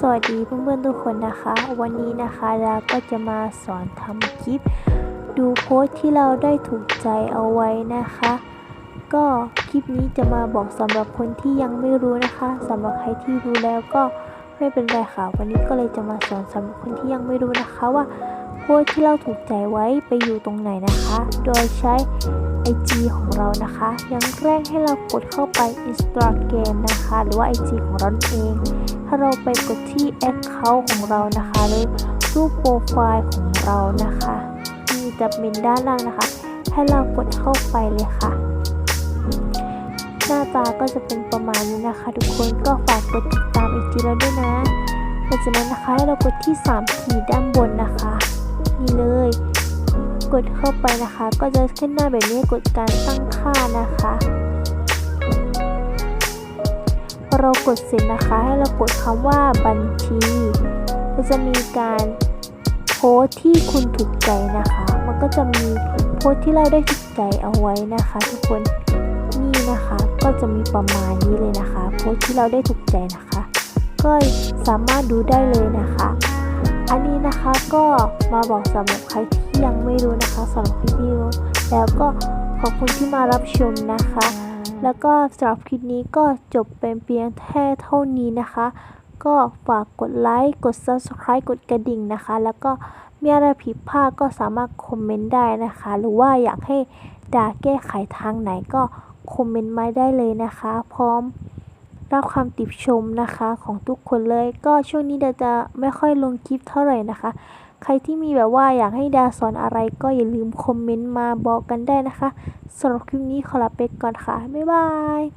สวัสดีเพื่อนๆทุกคนนะคะ วันนี้นะคะเราก็จะมาสอนทำคลิป ดูโพสต์ที่เราได้ถูกใจเอาไว้นะคะ ก็คลิปนี้จะมาบอกสำหรับคนที่ยังไม่รู้นะคะสำหรับใครที่รู้แล้วก็ไม่เป็นไรค่ะ วันนี้ก็เลยจะมาสอนสำหรับคนที่ยังไม่รู้นะคะว่าโพสต์ที่เราถูกใจไว้ไปอยู่ตรงไหนนะคะ โดยใช้ IG ของเรานะคะ ยังแรกให้เรากดเข้าไป Instagram นะคะ หรือว่า IG ของเรานั่นเอง ถ้าเราไปกดที่ Account ของเรานะคะหรือรูปโปรไฟล์ของเรานะคะที่จะเป็นด้านล่างนะคะ ให้เรากดเข้าไปเลยค่ะ หน้าตาก็จะเป็นประมาณนี้นะคะ ทุกคนก็ฝากกดติดตาม IG เราด้วยนะหลังจากนั้นนะคะให้เรากดที่3ขีดด้านบนนะคะนี่เลย กดเข้าไปนะคะ ก็จะขึ้นหน้าแบบนี้กดการตั้งค่านะคะ เรากดเสร็จนะคะ ให้เรากดคำว่าบัญชีก็จะมีการโพสที่คุณถูกใจนะคะ มันก็จะมีโพสที่เราได้ถูกใจเอาไว้นะคะ ทุกคนนี่นะคะก็จะมีประมาณนี้เลยนะคะ โพสที่เราได้ถูกใจนะคะ ก็สามารถดูได้เลยนะคะ อันนี้นะคะก็มาบอกสำหรับใครที่ยังไม่รู้นะคะสำหรับใครที่รู้แล้วก็ขอบคุณที่มารับชมนะคะ แล้วก็สำหรับคลิปนี้ก็จบเป็นเพียงแค่เท่านี้นะคะ ก็ฝากกดไลค์กด subscribe กดกระดิ่งนะคะ แล้วก็มีอะไรผิดพลาดก็สามารถคอมเมนต์ได้นะคะ หรือว่าอยากให้ดาแก้ไขทางไหนก็คอมเมนต์มาได้เลยนะคะ พร้อมรับคำติชมนะคะของทุกคนเลย ก็ช่วงนี้ดาจะไม่ค่อยลงคลิปเท่าไหร่นะคะ ใครที่มีแบบว่าอยากให้ดาสอนอะไรก็อย่าลืมคอมเมนต์มาบอกกันได้นะคะสำหรับคลิปนี้ขอลาไปก่อนค่ะ บ๊ายบาย